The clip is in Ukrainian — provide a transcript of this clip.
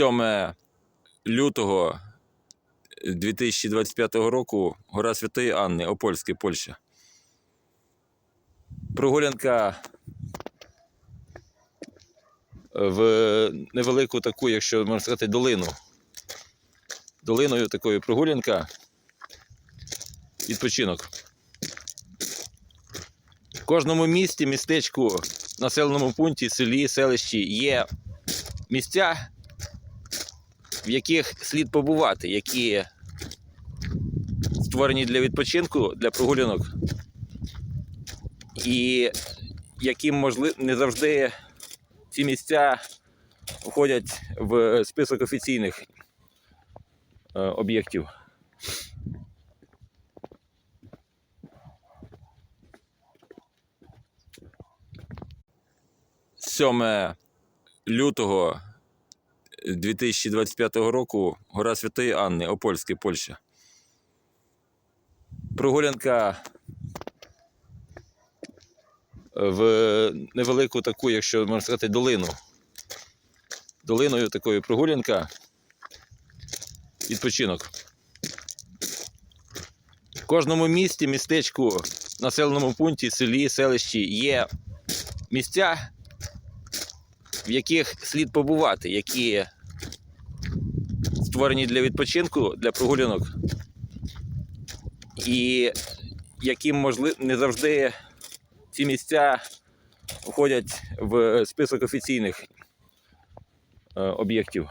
7 лютого 2025 року гора Святої Анни, Опольське, Польща. Прогулянка в невелику таку, якщо можна сказати, долину. Долиною такою прогулянка. Відпочинок. В кожному місті, містечку, населеному пункті, селі, селищі є місця, в яких слід побувати, які створені для відпочинку, для прогулянок, і яким можливо не завжди ці місця входять в список офіційних е, об'єктів. Сьоме лютого 2025 року гора Святої Анни, Опольське, Польща. Прогулянка в невелику таку, якщо можна сказати, долину. Долиною такою прогулянка. Відпочинок. В кожному місті, містечку, населеному пункті, селі, селищі є місця, в яких слід побувати, які створені для відпочинку, для прогулянок, і яким можливо не завжди ці місця входять в список офіційних е, об'єктів.